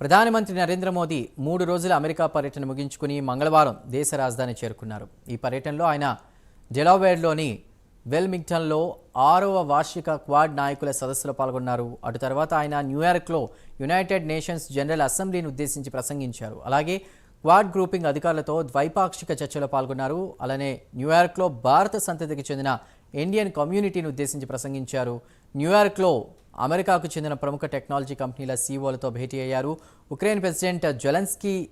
ప్రధానమంత్రి నరేంద్ర మోదీ మూడు రోజుల అమెరికా పర్యటన ముగించుకుని మంగళవారం దేశ రాజధాని చేరుకున్నారు. ఈ పర్యటనలో ఆయన డెలావేర్లోని వెల్మింగ్టన్లో ఆరవ వార్షిక క్వాడ్ నాయకుల సదస్సులో పాల్గొన్నారు. అటు తర్వాత ఆయన న్యూయార్క్లో యునైటెడ్ నేషన్స్ జనరల్ అసెంబ్లీని ఉద్దేశించి ప్రసంగించారు. అలాగే క్వాడ్ గ్రూపింగ్ అధికారులతో ద్వైపాక్షిక చర్చలో పాల్గొన్నారు. అలానే న్యూయార్క్లో భారత సంతతికి చెందిన ఇండియన్ కమ్యూనిటీని ఉద్దేశించి ప్రసంగించారు. న్యూయార్క్లో అమెరికాకు చెందిన ప్రముఖ టెక్నాలజీ కంపెనీల సీఈఓలతో భేటీ అయ్యారు. ఉక్రెయిన్ ప్రెసిడెంట్ జొలెన్స్కీ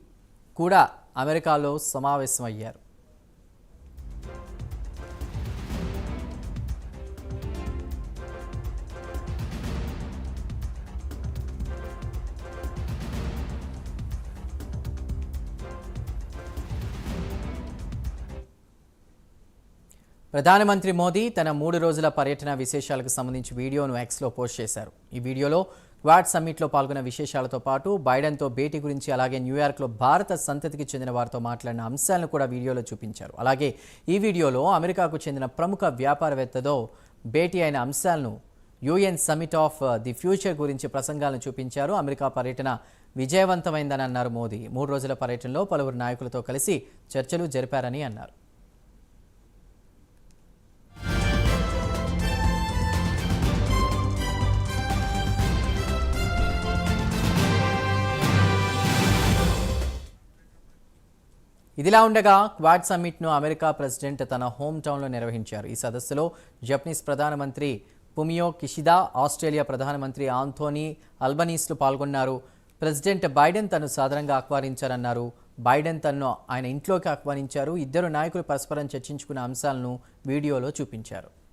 కూడా అమెరికాలో సమావేశమయ్యారు. ప్రధానమంత్రి మోదీ తన మూడు రోజుల పర్యటన విశేషాలకు సంబంధించి వీడియోను ఎక్స్లో పోస్ట్ చేశారు. ఈ వీడియోలో క్వాడ్ సమ్మిట్లో పాల్గొన్న విశేషాలతో పాటు బైడెన్తో భేటీ గురించి అలాగే న్యూయార్క్లో భారత సంతతికి చెందిన వారితో మాట్లాడిన అంశాలను కూడా వీడియోలో చూపించారు. అలాగే ఈ వీడియోలో అమెరికాకు చెందిన ప్రముఖ వ్యాపారవేత్తతో భేటీ అయిన అంశాలను UN summit of uh, the future గురించి ప్రసంగాలను చూపించారు. అమెరికా పర్యటన విజయవంతమైందని అన్నారు మోదీ. మూడు రోజుల పర్యటనలో పలువురు నాయకులతో కలిసి చర్చలు జరిపారని అన్నారు. ఇదిలా ఉండగా క్వాడ్ సమ్మిట్ను అమెరికా ప్రెసిడెంట్ తన హోమ్ టౌన్లో నిర్వహించారు. ఈ సదస్సులో జపనీస్ ప్రధానమంత్రి పుమియో కిషిదా ఆస్ట్రేలియా ప్రధానమంత్రి ఆంథోనీ అల్బనీస్లు పాల్గొన్నారు. ప్రెసిడెంట్ బైడెన్ తను సాధారణంగా ఆహ్వానించారన్నారు. బైడెన్ తనను ఆయన ఇంట్లోకి ఆహ్వానించారు. ఇద్దరు నాయకులు పరస్పరం చర్చించుకున్న అంశాలను వీడియోలో చూపించారు.